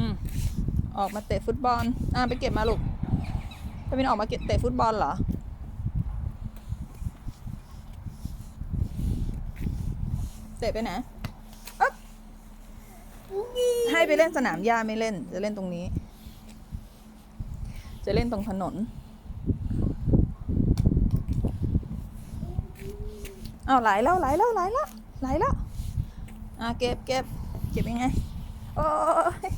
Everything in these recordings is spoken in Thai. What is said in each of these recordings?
อืมออกมาเตะฟุตบอล อ่าไปเก็บมาลูกไปวินออกมาเก็บเตะฟุตบอลเหรอ เตะไปไหนะให้ไปเล่นสนามหญ้าไม่เล่น จะเล่นตรงนี้ จะเล่นตรงถนนเอาไหลแล้วไหลแล้วไหลแล้วไหลแล้วอะเก็บเก็บเก็บยังไง อ้ย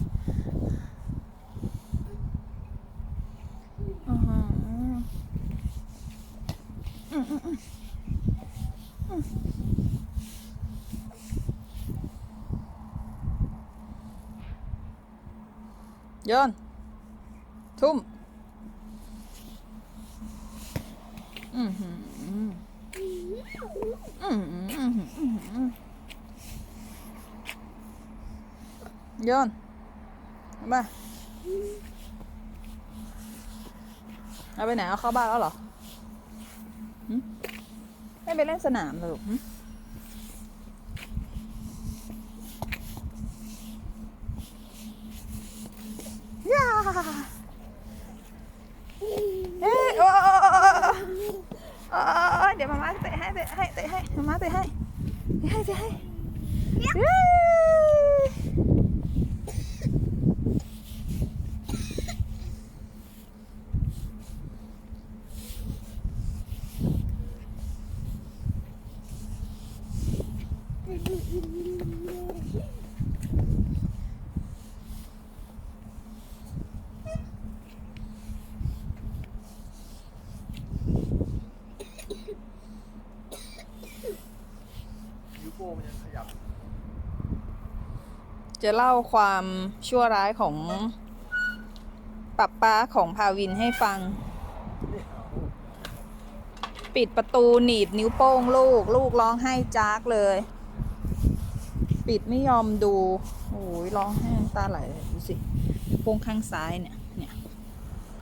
อื้อนทุ่มอือหืออืมอืมอืมอืมอืม โยนเอามาเอาไปไหนเอาเข้าบ้านแล้วเหรอไม่ไปเล่นสนามเลยลูกหย่าเฮ้ยโอ้โอ้โอ้โอ้โอ้โอ้เดี๋ยวมาม่าเตะให้เตะให้เตะให้มาม่าเตะให้เตะให้เตะให้เย้ นิ้วโป้งมันยังขยับ จะเล่าความชั่วร้ายของปับป้าของพาวินให้ฟัง ปิดประตูหนีบนิ้วโป้งลูก ลูกร้องไห้จากเลย ปิดไม่ยอมดูโอ้ยร้องไห้ตาไหลดูสินิ้วโป้งข้างซ้ายเนี่ยเนี่ย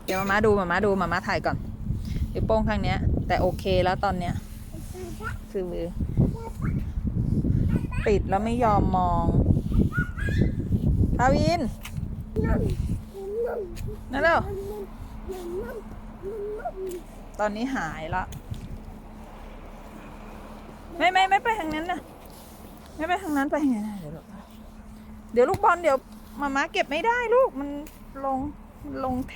เดี๋ยวมามาดูมามาดูมามาถ่ายก่อนนิ้วโป้งข้างเนี้ย แต่โอเคแล้วตอนเนี้ยคือปิดแล้วไม่ยอมมอง พาวิน นั่นแล้วตอนนี้หายละ ไม่ไม่ไม่ไปทางนั้นนะไม่ไปทางนั้นไปทางนั้นเดี๋ยวเดี๋ยวลูกบอลเดี๋ยวมาม่าเก็บไม่ได้ลูกมันลงลงเท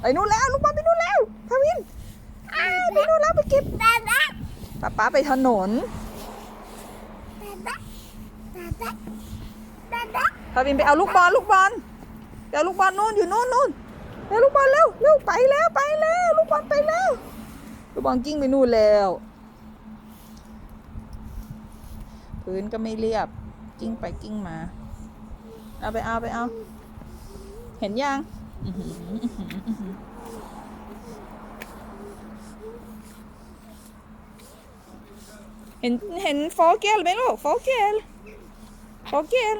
ไอ้นู่นแล้วลูกบอลไปนู่นแล้วพาวินไปนู่นแล้วไปเก็บป๊าป๊าไปถนน พาวินไปเอาลูกบอลลูกบอลไปเอาลูกบอลนู่นอยู่นู่นนู่นเร็วลูกบอลเร็วเร็วไปแล้วไปแล้วลูกบอลไปแล้วลูกบอลกิ้งไปนู่นแล้ว พื้นก็ไม่เรียบกิ้งไปกิ้งมา เอาไปเอาไปเอา เห็นยังเห็นเห็นโฟเกลไหมลูกโฟเกลโฟเกล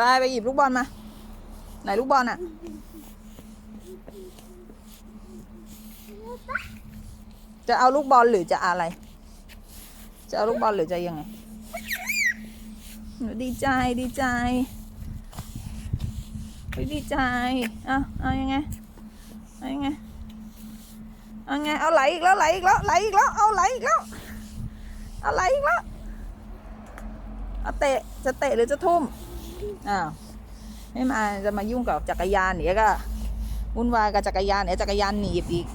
ไปไปหยิบลูกบอลมา ไหนลูกบอลอะจะเอาลูกบอลหรือจะอะไร จะเอาลูกบอลหรือจะยังไง หนูดีใจดีใจดีใจอะเอายังไง เอายังไง เอาไง เอาไหลอีกแล้วไหลอีกแล้วไหลอีกแล้ว เอาไหลอีกแล้ว เอาไหลอีกแล้ว เอาเตะ จะเตะหรือจะทุ่ม อ้าวไม่มาจะมายุ่งกับจักรยานเดี๋ยวก็วุ่นวายกับจักรยานเดี๋ยวจักรยานหนีบอีก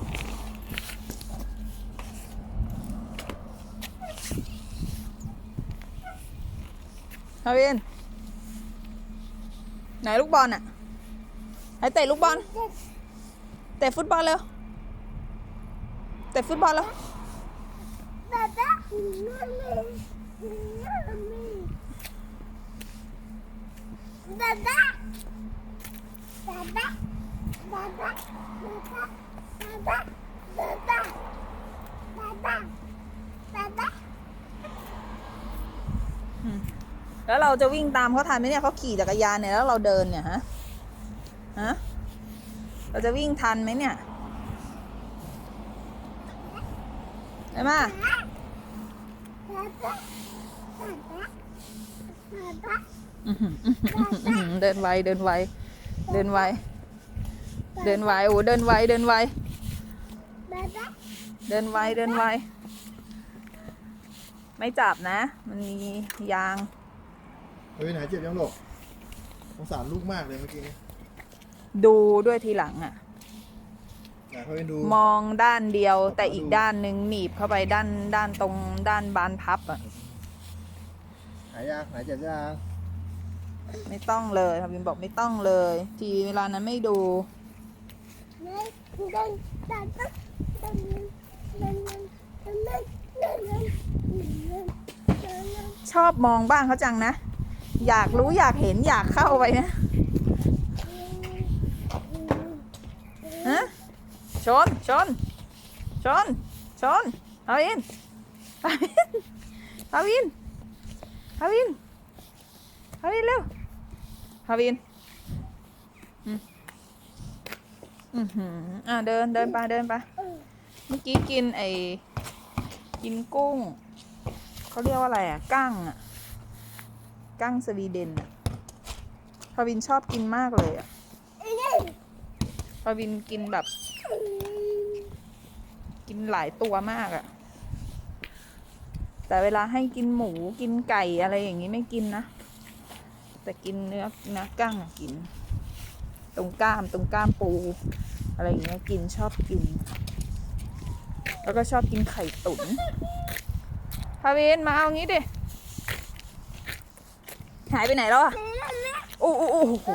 ฮาวินไหนลูกบอลอะให้เตะลูกบอลเตะฟุตบอลเร็วเตะฟุตบอลแล้ว แล้วเราจะวิ่งตามเขาทันไหมเนี่ยเขาขี่จักรยานเนี่ยแล้วเราเดินเนี่ยฮะ ฮะ เราจะวิ่งทันไหมเนี่ยไปมา อื้อหืออื้อหืออื้อหือเดินไวเดินไวเดินไวเดินไวโอ้เดินไวเดินไวเดินไวเดินไวไม่จับนะ มันมียางเฮ้ยไหนเจ็บยังลูกสงสารลูกมากเลยเมื่อกี้นี้ดูด้วยทีหลังอะไหนเขาไปดูมองด้านเดียวแต่อีกด้านหนึ่งหนีบเข้าไปด้านด้านตรงด้านบานพับอะหายยางหายเจ็บยาง ไม่ต้องเลยค่ะบินบอกไม่ต้องเลย ทีเวลานั้นไม่ดูชอบมองบ้างเขาจังนะ อยากรู้อยากเห็นอยากเข้าไปนะฮะชนชนชนชนเอาวินเอาวินเอาวินเอาวินาวินเร็วเอาวินอืมอือหืออะเดินเดินไปเดินไปเมื่อกี้กินไอ้กินกุ้งเขาเรียกว่าอะไรอะกั้งอะกั้งสวีเดนอะพาวินชอบกินมากเลยอะพาวินกินแบบ กินหลายตัวมากอะ แต่เวลาให้กินหมูกินไก่อะไรอย่างนี้ไม่กินนะ แต่กินเนื้อเนื้อกั้งกิน ตรงก้ามตรงก้ามปู อะไรอย่างเงี้ยกินชอบกิน แล้วก็ชอบกินไข่ตุ๋นพาวินมาเอางี้ดิหายไปไหนแล้วอะโอ้โอ้โอ้โห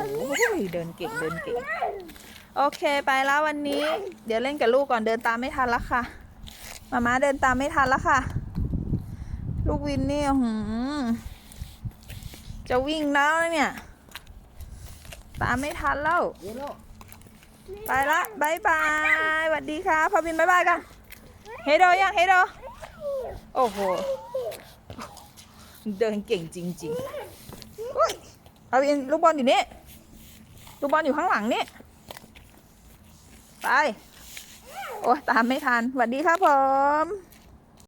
เดินเก่งเดินเก่ง โอเคไปแล้ววันนี้ เดี๋ยวเล่นกับลูกก่อนเดินตามไม่ทันล้วค่ะมาม่าเดินตามไม่ทันล้วค่ะ ลูกวินนี่หืม จะวิ่งแล้วเนี่ย ตามไม่ทันแล้ว ไปละบายบายสวัสดีค่ะพาวินบายบายกัน เฮโดยังเฮโด โอ้โห เดินเก่งจริงๆอุ๊ยพาวินลูกบอลอยู่นี่ลูกบอลอยู่ข้างหลังนี่ ไป โอ้ยตามไม่ทันสวัสดีครับผม